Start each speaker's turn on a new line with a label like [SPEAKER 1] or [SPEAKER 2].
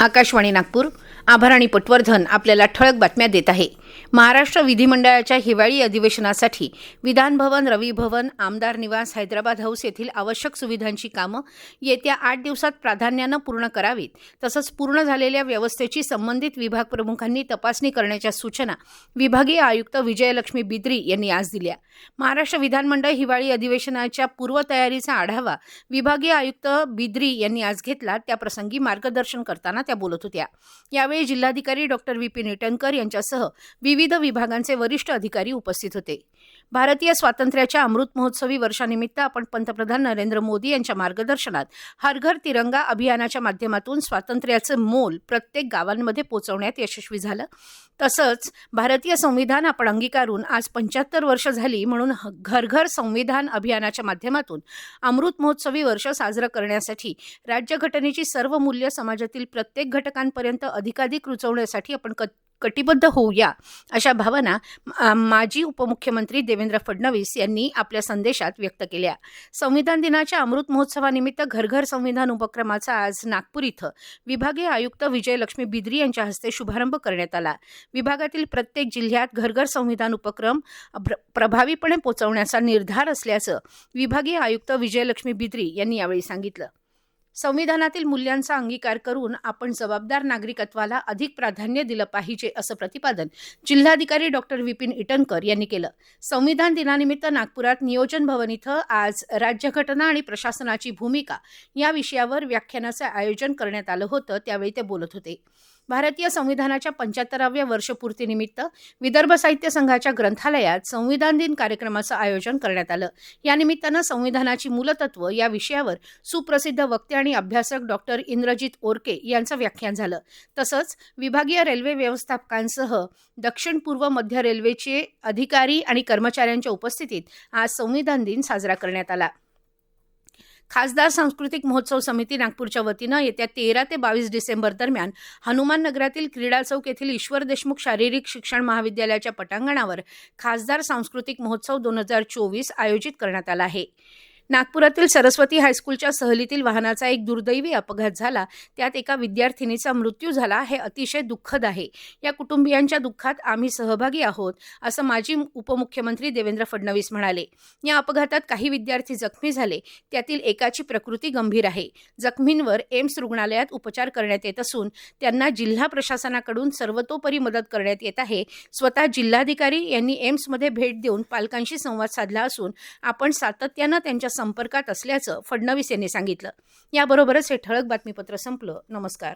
[SPEAKER 1] आकाशवाणी नागपूर. आभार आणि पटवर्धन आपल्याला ठळक बातम्या देत आहे. महाराष्ट्र विधिमंडळाच्या हिवाळी अधिवेशनासाठी विधानभवन रवी भवन आमदार निवास हैदराबाद हाऊस येथील आवश्यक सुविधांची कामं येत्या आठ दिवसात प्राधान्यानं पूर्ण करावीत. तसंच पूर्ण झालेल्या व्यवस्थेची संबंधित विभाग प्रमुखांनी तपासणी करण्याच्या सूचना विभागीय आयुक्त विजयलक्ष्मी बिद्री यांनी आज दिल्या. महाराष्ट्र विधानमंडळ हिवाळी अधिवेशनाच्या पूर्वतयारीचा आढावा विभागीय आयुक्त बिद्री यांनी आज घेतला. त्याप्रसंगी मार्गदर्शन करताना त्या बोलत होत्या. यावेळी जिल्हाधिकारी डॉक्टर विपिन इटनकर यांच्यासह विविध विभागांचे वरिष्ठ अधिकारी उपस्थित होते. भारतीय स्वातंत्र्याच्या अमृत महोत्सवी वर्षानिमित्त आपण पंतप्रधान नरेंद्र मोदी यांच्या मार्गदर्शनात हर घर तिरंगा अभियानाच्या माध्यमातून स्वातंत्र्याचं मोल प्रत्येक गावांमध्ये पोहोचवण्यात यशस्वी झालं. तसंच भारतीय संविधान आपण अंगीकारून आज पंच्याहत्तर वर्ष झाली म्हणून ह- घर घर संविधान अभियानाच्या माध्यमातून अमृत महोत्सवी वर्ष साजरं करण्यासाठी राज्यघटनेची सर्व मूल्य समाजातील प्रत्येक घटकांपर्यंत अधिकाधिक रुचवण्यासाठी आपण कटिबद्ध होऊया अशा भावना माजी उपमुख्यमंत्री देवेंद्र फडणवीस यांनी आपल्या संदेशात व्यक्त केल्या. संविधान दिनाच्या अमृत महोत्सवानिमित्त घरघर संविधान उपक्रमाचा आज नागपूर इथं विभागीय आयुक्त विजयलक्ष्मी बिद्री यांच्या हस्ते शुभारंभ करण्यात आला. विभागातील प्रत्येक जिल्ह्यात घरघर संविधान उपक्रम प्र- प्रभावीपणे पोहोचवण्याचा निर्धार असल्याचं विभागीय आयुक्त विजयलक्ष्मी बिद्री यांनी यावेळी सांगितलं. संविधानातील मूल्यांचा अंगीकार करून आपण जबाबदार नागरिकत्वाला अधिक प्राधान्य दिलं पाहिजे असं प्रतिपादन जिल्हाधिकारी डॉक्टर विपिन इटनकर यांनी केलं. संविधान दिनानिमित्त नागपुरात नियोजन भवन इथं आज राज्यघटना आणि प्रशासनाची भूमिका या विषयावर व्याख्यानाचं आयोजन करण्यात आलं होतं त्यावेळी ते बोलत होते. भारतीय संविधानाच्या पंच्याहत्तराव्या वर्षपूर्तीनिमित्त विदर्भ साहित्य संघाच्या ग्रंथालयात संविधान दिन कार्यक्रमाचं आयोजन करण्यात आलं. या निमित्तानं संविधानाची मूलतत्व या विषयावर सुप्रसिद्ध वक्ते आणि अभ्यासक डॉक्टर इंद्रजित ओरके यांचं व्याख्यान झालं. तसंच विभागीय रेल्वे व्यवस्थापकांसह दक्षिण पूर्व मध्य रेल्वेचे अधिकारी आणि कर्मचाऱ्यांच्या उपस्थितीत आज संविधान दिन साजरा करण्यात आला. खासदार सांस्कृतिक महोत्सव समिती नागपूरच्या वतीनं येत्या तेरा ते बावीस डिसेंबर दरम्यान हनुमान नगरातील क्रीडा चौक येथील ईश्वर देशमुख शारीरिक शिक्षण महाविद्यालयाच्या पटांगणावर खासदार सांस्कृतिक महोत्सव दोन हजार चोवीस आयोजित करण्यात आला आहे. नागपुरातील सरस्वती हायस्कूलच्या सहलीतील वाहनाचा एक दुर्दैवी अपघात झाला. त्यात एका विद्यार्थिनीचा मृत्यू झाला. हे अतिशय दुःखद आहे. या कुटुंबियांच्या दुःखात आम्ही सहभागी आहोत असं माजी उपमुख्यमंत्री देवेंद्र फडणवीस म्हणाले. या अपघातात काही विद्यार्थी जखमी झाले. त्यातील एकाची प्रकृती गंभीर आहे. जखमींवर एम्स रुग्णालयात उपचार करण्यात येत असून त्यांना जिल्हा प्रशासनाकडून सर्वतोपरी मदत करण्यात येत आहे. स्वतः जिल्हाधिकारी यांनी एम्समध्ये भेट देऊन पालकांशी संवाद साधला असून आपण सातत्यानं त्यांच्या संपर्कात असल्याचं फडणवीस यांनी सांगितलं. याबरोबरच हे ठळक बातमीपत्र संपलं. नमस्कार.